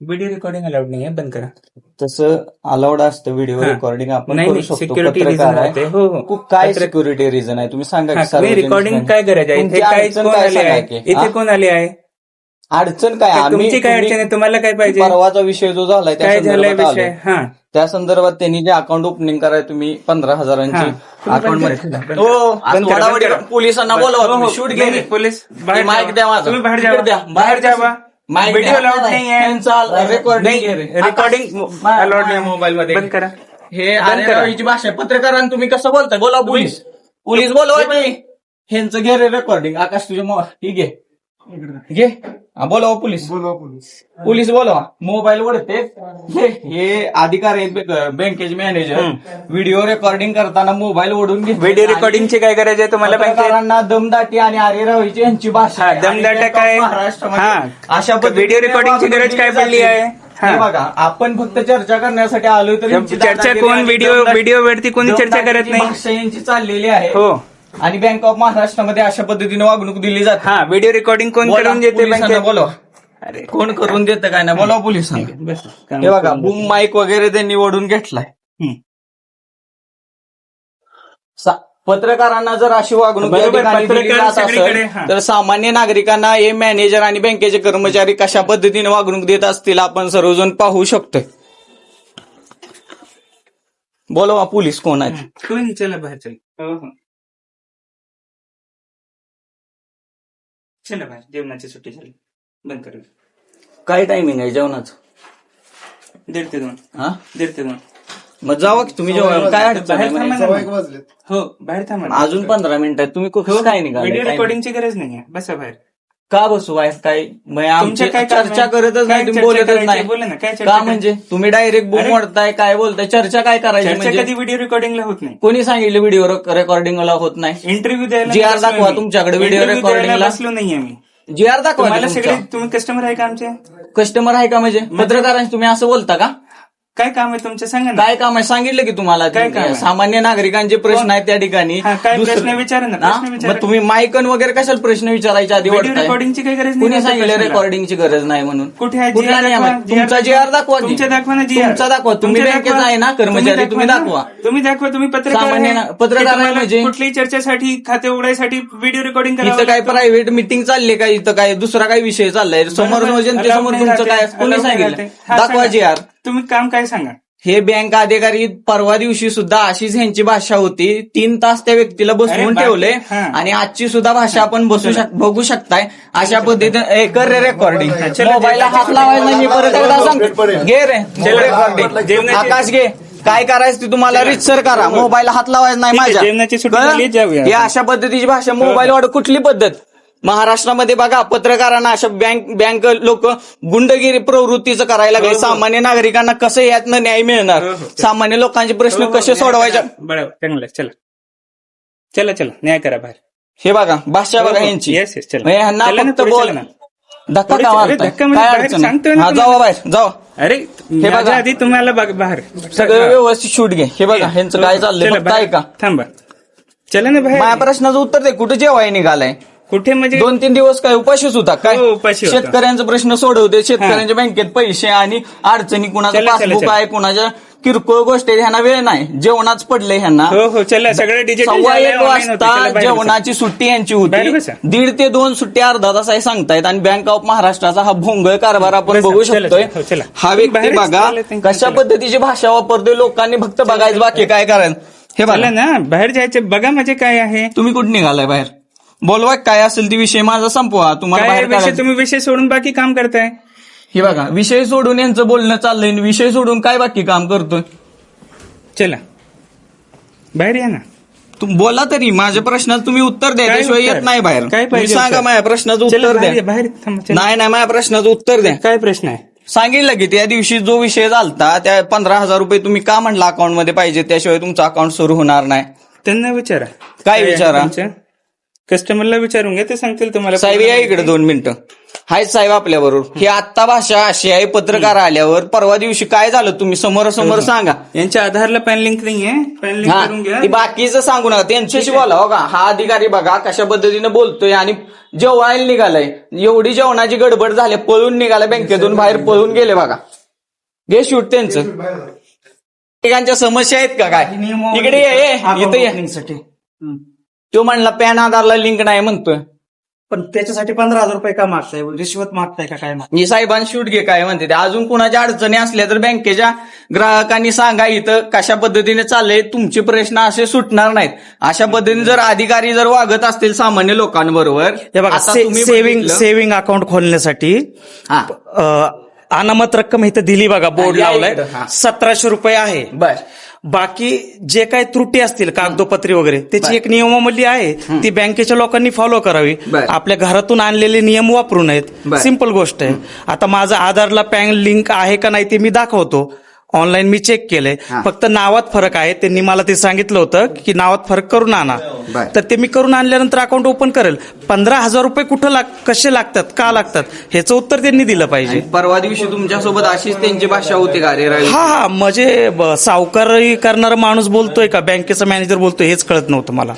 Video recording allowed नाही आहे बंद करा तसं अलाउड असतं व्हिडिओ हा. रेकॉर्डिंग आपण नाही करू नाही शकतो सिक्युरिटी रिझन पत्रकार आहे राहते हो हो खूप काय सिक्युरिटी रिझन आहे तुम्ही सांगा की हा, सार्वजनिक रेकॉर्डिंग ठिकाणी. काय गरज आहे इथे तुमची काय अडचण कोण काय आले आहे की? इथे हा? कोण आले आहे अडचण काय आम्ही तुमची काय तुम्ही- अडचण आहे तुम्हाला काय पाहिजे परवाचा विषय जो झालाय त्या काय झालाय संदर्भात विषय आलोय. हा त्या संदर्भात त्यांनी जे अकाउंट ओपनिंग कराय तुम्ही पंधरा हजारांची. तुम्ही अकाउंट बंदमध्ये करा, बंद हो करा. बंद करा, वडावडी बंद करा. पोलिसांना हो, बोलवा हो. शूट नाही, घे नाही, पोलीस बाहेर माईक जावा. द्या माझा. तुम्ही बाहेर इकडे द्या. जावा बाहेर जावा माईक व्हिडिओ. अलाउड नाही आहे रेकॉर्डिंग रेकॉर्डिंग अलाउड नाही मोबाईल मध्ये बंद करा। हे. आरेरावीची भाषा आहे. पत्रकारांना तुम्ही कसं बोलताय? बोला पोलीस. पोलीस बोलवा बाई. ह्यांचं घे रे रेकॉर्डिंग आकाश तुझ्या मो ही घे. घे. हा, बोलवा पोलीस. पोलीस. बोलवा. मोबाईल वरते हे. अधिकारी आहेत बँक- बँकेचे मॅनेजर व्हिडिओ रेकॉर्डिंग करताना मोबाईल ओढून घे व्हिडिओ रेकॉर्डिंगची काय गरज आहे तुम्हाला पत्रकारांना दमदाटी आणि आरेरावीची यांची भाषा हा, आहे. आणि दमदाटा Bank of काय? महाराष्ट्रामध्ये हा. अशा तर व्हिडिओ पद्धतीने रेकॉर्डिंगची वागणूक गरज काय दिली पडली जाते. आहे? हा. हे बघा आपण फक्त चर्चा करण्यासाठी आलो तर यांची चर्चा दादागिरी कोण? आणि व्हिडिओ दमदाटी- व्हिडिओ वरती कोणी चर्चा करत नाही? भाषा यांची चाललेली आहे. हो. आणि बँक ऑफ महाराष्ट्रामध्ये अशा पद्धतीने वागणूक दिली जाते. हा व्हिडिओ रेकॉर्डिंग कोण बोला, करून देते पोलिसांना बँकेत? बोलवा. अरे. कोण करून देतं काय नाही बोला पोलिसांना. काम हे बघा करून बूम माईक वगैरे त्यांनी ओढून घेतलाय. हम्म. सा- पत्रकारांना जर अशी वागणूक या बरोबर, ठिकाणी दिली पत्रकार जात सगळीकडे, असेल हा. तर सामान्य नागरिकांना हे मॅनेजर आणि बँकेचे कर्मचारी कशा पद्धतीने वागणूक देत असतील आपण सर्वजण पाहू शकतोय. बोलवा पोलीस कोण आहेत? कोणी नाही, चला बाहेर चल. जेवणाची सुट्टी झाली. बंद कर. काय टायमिंग आहे जेवणाचं? दीड ते दोन. हा? दीड ते दोन. मग जावा की तुम्ही जेव्हा काय अडचण आहे बाहेर म्हणे? थांबा ना. हो बाहेर थांबा ना. अजून पंधरा मिनिटं आहेत. तुम्ही खूप हो, काय व्हिडिओ रेकॉर्डिंगची गरज नाही बसा बाहेर. का बसू आहे काय? मग आमची तुमच्या काय काम चर्चा? करतच काय नाही तुम्ही चर्चा बोलतच करायची? नाही. बोला ना, काय चर्चा का करायची? म्हणजे तुम्ही डायरेक्ट बुक अरे- मोडताय काय बोलताय? चर्चा काय करायची चर्चा म्हणजे? कधी व्हिडिओ रेकॉर्डिंगला होत नाही. कोणी सांगितलं व्हिडिओ रेकॉर्डिंगला होत नाही? इंटरव्ह्यू द्यायला जी आर बसलो दाखवा नाही. तुमच्याकडे व्हिडिओ Interview द्यायला रेकॉर्डिंगला. बसलो नाहीये मी. जी आर दाखवा तुम्हाला सगळे तुम्ही कस्टमर आहे का आमचे? कस्टमर आहे का म्हणजे पत्रकारांशी तुम्ही असं बोलता का? काय काम आहे तुमचे सांगा ना काय काम आहे सांगितलं की तुम्हाला काय काम आहे? सामान्य नागरिकांचे प्रश्न आहेत त्या ठिकाणी हा, काय दुसरं- प्रश्न विचारा ना, हा? विचारा. मग तुम्ही मायकन वगैरे कशाला प्रश्न विचारायच्या आधी व्हिडिओ? रेकॉर्डिंगची काही गरज कुणी नाही सांगितलं प्रश्नाला. रेकॉर्डिंगची गरज नाही म्हणून कुठे आहे कुठला GR नियम आहे? दाखवा, तुमचा GR जी आर दाखवा की. तुमचा दाखवा ना जी तुमचा दाखवा तुम्ही बँकेत आहे ना कर्मचारी तुम्ही दाखवा तुम्ही दाखवा तुम्ही पत्रकार सामान्य आहे. ना- पत्रकार की आहे तुम्हाला म्हणजे? कुठल्याही चर्चेसाठी खाते उघडायसाठी व्हिडिओ रेकॉर्डिंग इथं काय. प्रायव्हेट मिटिंग चालली का इथं काय दुसरा काय विषय चाललाय समोर बरोबर. जनतेसमोर Allowed तुमचं काय राहते. कोणी Allowed नाही सांगितलं राहते. हा, दाखवा सांगा. जी आर तुम्ही काम काय सांगा? हे बँक अधिकारी परवा दिवशी सुद्धा अशीच ह्यांची भाषा होती. तीन तास त्या व्यक्तीला बसवून ठेवले. हा. आणि आजची सुद्धा भाषा आपण बसू शक बघू शकताय. अशा पद्धतीने ए, कर रे रेकॉर्डिंग मोबाईलला हात लावायला नाही मी परत एकदा सांगतो. घे रे रेकॉर्डिंग आकाश घे. काय करायचं ते तुम्हाला रितसर करा. मोबाईलला हात लावायचा नाही माझ्या. ही. अशा पद्धतीची भाषा मोबाईल वाढ कुठली पद्धत? महाराष्ट्रामध्ये बघा पत्रकारांना अशा बँक बँक लोक गुंडगिरी प्रवृत्तीचं करायला लागले सामान्य नागरिकांना कसं यातनं न्याय मिळणार हो, हो. सामान्य लोकांचे प्रश्न हो, हो, कसे सोडवायचे. बरोबर चांगलं चला चला चला न्याय करा बाहेर हे बघा भाषा बघा हो, हो. यांची Yes, yes, चला. ह्यांना चला ना, फक्त पुढे बोल चला ना. धक्का का. अरे, मारताय? धक्का म्हणजे काय बाहेर अडचण सांगतोय आहे? ना हा तुम्हाला. जावा बाहेर जावा अरे बघा. माझ्या आधी तुम्हाला बघ- बाहेर सगळं व्यवस्थित शूट घे हे बघा ह्यांचं काय चाललंय चला, फक्त आहे बाहेर. का थांबा चला ना माझ्या बाहेर प्रश्नाचं उत्तर दे कुठे जेवाय निघालाय कुठे म्हणजे दोन तीन दिवस काय उपाशीच होता? काय? हो, उपाशी होता. शेतकऱ्यांचा प्रश्न सोडवते शेतकऱ्यांच्या बँकेत पैसे आणि अडचणी कुणाचं चला, चला, पासबुक चला. आहे कुणाच्या किरकोळ गोष्टी आहेत, ह्यांना वेळ नाही. जेवणाच पडले ह्यांना. हो हो चला सगळं डिजिटल सव्वा एक वाजता जेवणाची सुट्टी यांची बाहेर होती बसा. दीड ते दोन सुट्टी अर्धा तास आहे सांगतायत आणि बँक ऑफ महाराष्ट्राचा हा भोंगळ कारभार आपण बसा, बघू चला, शकतोय. चला, चला. हा व्यक्ती बाहेरच बघा चालले, त्यांच्या कशा चला. पद्धतीची भाषा वापरतोय लोकांनी फक्त बघायचं बाकी काय करायचं हे बघा. ना बाहेर जायचं बघा म्हणजे काय आहे. तुम्ही कुठे निघालाय बाहेर? बोलवा काय असेल ती विषय माझा संपवा तुम्हाला काय बाहेर विषय काढायचं. तुम्ही विषय सोडून बाकी काम करताय हे बघा विषय सोडून यांचं बोलणं चाललंय आणि विषय सोडून काय बाकी काम करतोय चला बाहेर या ना तुम्ही बोला तरी माझ्या प्रश्नाचं तुम्ही उत्तर द्या काय त्याशिवाय उत्तर? येत नाही बाहेर काय तुम्ही पाहिजे सांगा उत्तर? माझ्या प्रश्नाचं चला उत्तर बाहेर द्या या, बाहेर थांबा, चला. नाही नाही माझ्या प्रश्नाचं उत्तर द्या काय प्रश्न आहे सांगितलं की त्या दिवशी जो विषय झालता त्या पंधरा हजार रुपये तुम्ही का म्हणला अकाउंटमध्ये पाहिजे त्याशिवाय तुमचं अकाउंट सुरू होणार नाही त्यांना विचारा काय आहे विचारा? तुमचं? कस्टमरला विचारून घ्या ते सांगतील तुम्हाला साहेब या इकडे दोन मिनिटं. हाय साहेब आपल्या बरोबर ही आत्ता भाषा अशी आहे पत्रकार आल्यावर परवा दिवशी काय झालं तुम्ही समोरासमोर सांगा. यांच्या आधारला पॅन लिंक नाही आहे पॅन लिंक हा करून घ्या. ती बाकीचं सांगू नका त्यांच्याशी बोला हो का. हा अधिकारी बघा कशा पद्धतीने बोलतोय आणि जेवायला निघालाय. एवढी जेवणाची गडबड झाली पळून निघालाय बँकेतून बाहेर पळून गेले बघा. घे शूट त्यांचं. ठिकाणच्या समस्या आहेत का काय? इकडे ये, ये. इथं ये. तो म्हणला पॅन आधारला लिंक नाही म्हणतोय पण त्याच्यासाठी पंधरा हजार रुपये का मागताय? रिश्वत मागताय का काय मी साहेबांनी शूट घे काय म्हणते ते. अजून कुणाच्या अडचणी असल्या तर बँकेच्या ग्राहकांनी सांगा इथं कशा पद्धतीने चाललंय तुमचे प्रश्न असे सुटणार नाहीत. अशा पद्धतीने जर अधिकारी जर वागत असतील सामान्य लोकांबरोबर हे बघा आता से- तुम्ही सेव्हिंग बघितलं- सेव्हिंग अकाउंट खोलण्यासाठी हा. अ, अनामत रक्कम इथं दिली बघा बोर्ड या लावलाय. इकडं, हा. सतराशे रुपये आहे. बर. बाकी जे काही त्रुटी असतील कागदोपत्री वगैरे त्याची एक नियमावली आहे ती बँकेच्या लोकांनी फॉलो करावी. आपल्या घरातून आणलेले नियम वापरू नयेत. सिंपल गोष्ट आहे. आता माझं आधारला पॅन लिंक आहे का नाही ते मी दाखवतो. ऑनलाईन मी चेक केलंय. हा. फक्त नावात फरक आहे. त्यांनी मला ते सांगितलं होतं की नावात फरक करून आणा. बर. तर ते मी करून आणल्यानंतर अकाउंट ओपन करेल. पंधरा हजार रुपये कुठं लाग कसे लागतात? का लागतात? ह्याचं उत्तर त्यांनी दिलं पाहिजे. आणि परवा दिवशी तुमच्यासोबत अशीच त्यांची भाषा होती का रे रवी? हा हा. म्हणजे ब- सावकारी करणारा माणूस बोलतोय का? बँकेचा मॅनेजर बोलतोय हेच कळत नव्हतं मला.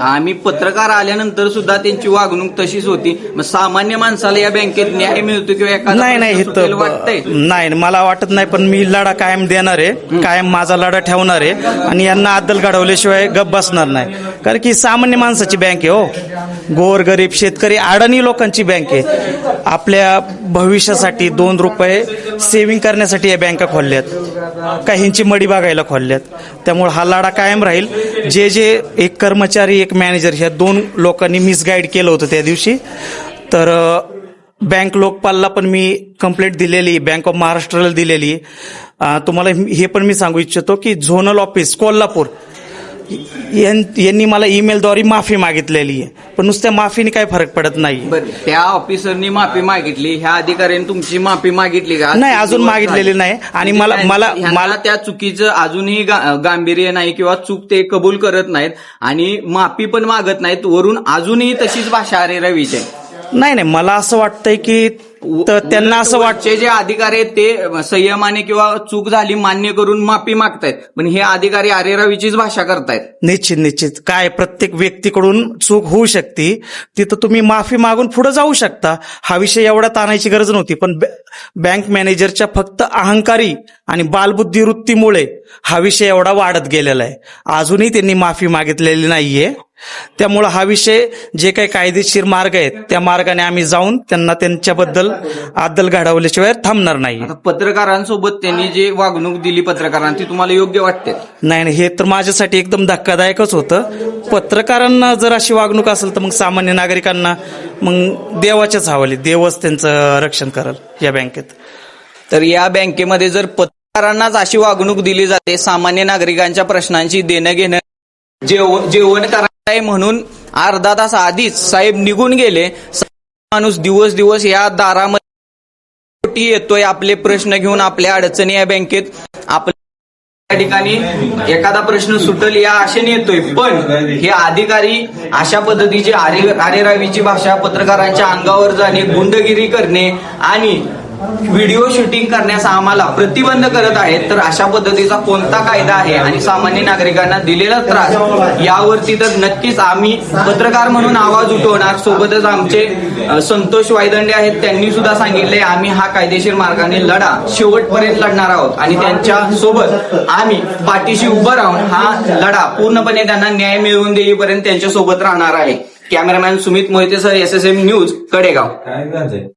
आम्ही पत्रकार आल्यानंतर सुद्धा त्यांची वागणूक तशीच होती. मग सामान्य माणसाला या बँकेत न्याय मिळतो किंवा एखादा नाही नाही प्रश्न सुटेल वाटतंय? नाही मला वाटत नाही पण मी लढा कायम देणार आहे. कायम माझा लढा ठेवणार आहे. आणि यांना अद्दल घडवल्याशिवाय गप बसणार नाही. कारण की सामान्य माणसाची बँक आहे हो. गोरगरीब शेतकरी अडाणी लोकांची बँक आहे. आपल्या भविष्यासाठी दोन रुपये सेव्हिंग करण्यासाठी या बँका खोलल्यात. काहींची मडी बागायला खोलल्यात. त्यामुळे हा लाडा कायम राहील. जे जे एक कर्मचारी एक मॅनेजर ह्या दोन लोकांनी मिसगाईड केलं होतं त्या दिवशी तर बँक लोकपालला पण मी कंप्लेंट दिलेली बँक ऑफ महाराष्ट्राला दिलेली. तुम्हाला हे पण मी सांगू इच्छितो की झोनल ऑफिस कोल्हापूर यांनी मला ईमेलद्वारे माफी मागितलेली आहे पण नुसत्या माफीने काही फरक पडत नाही बरं त्या ऑफिसरनी माफी मागितली ह्या अधिकाऱ्याने तुमची माफी मागितली का नाही, अजून मागितलेली. नाही. आणि म्हणजे मला- मला- मला- त्या चुकीचं अजूनही गा- गांभीर्य नाही किंवा चूक ते कबूल करत नाहीत आणि माफी पण मागत नाहीत वरून अजूनही तशीच भाषा अरे रवीची आहे. नाही नाही मला असं वाटतंय की त- त्यांना असं वाटतं जे अधिकारी आहेत ते संयमाने किंवा चूक झाली मान्य करून माफी मागतायत. पण हे अधिकारी अरे रवीचीच भाषा करतायत. निश्चित निश्चित. काय प्रत्येक व्यक्तीकडून चूक होऊ शकते तिथं तुम्ही माफी मागून पुढे जाऊ शकता. हा विषय एवढा ताणायची गरज नव्हती पण बँक मॅनेजरच्या फक्त अहंकारी आणि बालबुद्धी वृत्तीमुळे हा विषय एवढा वाढत गेलेला आहे. अजूनही त्यांनी माफी मागितलेली नाहीये. त्यामुळं हा विषय जे काही कायदेशीर मार्ग आहेत त्या मार्गाने आम्ही जाऊन त्यांना त्यांच्याबद्दल अद्दल घडवल्याशिवाय थांबणार नाही. आता पत्रकारांसोबत त्यांनी जे वागणूक दिली पत्रकारांना ती तुम्हाला योग्य वाटते? नाही नाही हे तर माझ्यासाठी एकदम धक्कादायकच होतं. पत्रकारांना जर अशी वागणूक असेल तर मग सामान्य नागरिकांना मग देवाच्याच हवाली देवच त्यांचं रक्षण करल या बँकेत. तर या बँकेमध्ये जर पत्रकारांनाच अशी वागणूक दिली जाते सामान्य नागरिकांच्या प्रश्नांची देणं घेणं जेवण जेवण करायचं म्हणून अर्धा तास आधीच साहेब निघून गेले. माणूस दिवस दिवस या दारामध्ये येतोय आपले प्रश्न घेऊन आपल्या अडचणी या बँकेत. आपल्या त्या ठिकाणी एखादा प्रश्न सुटल या आशेने येतोय. पण हे अधिकारी अशा पद्धतीची आरेरावीची भाषा पत्रकारांच्या अंगावर जाणे गुंडगिरी करणे आणि व्हिडिओ शूटिंग करण्यास आम्हाला प्रतिबंध करत आहेत तर अशा पद्धतीचा कोणता कायदा आहे आणि सामान्य नागरिकांना दिलेला त्रास यावरती तर नक्कीच आम्ही पत्रकार म्हणून आवाज उठवणार. सोबतच आमचे संतोष वायदंडे आहेत त्यांनी सुद्धा सांगितले आम्ही हा कायदेशीर मार्गाने लढा शेवटपर्यंत लढणार आहोत. आणि त्यांच्यासोबत आम्ही पाठीशी उभं राहून हा लढा पूर्णपणे त्यांना न्याय मिळवून देईपर्यंत त्यांच्यासोबत राहणार आहे. Cameraman Sumit मोहितेसह S S M news Kadegaon.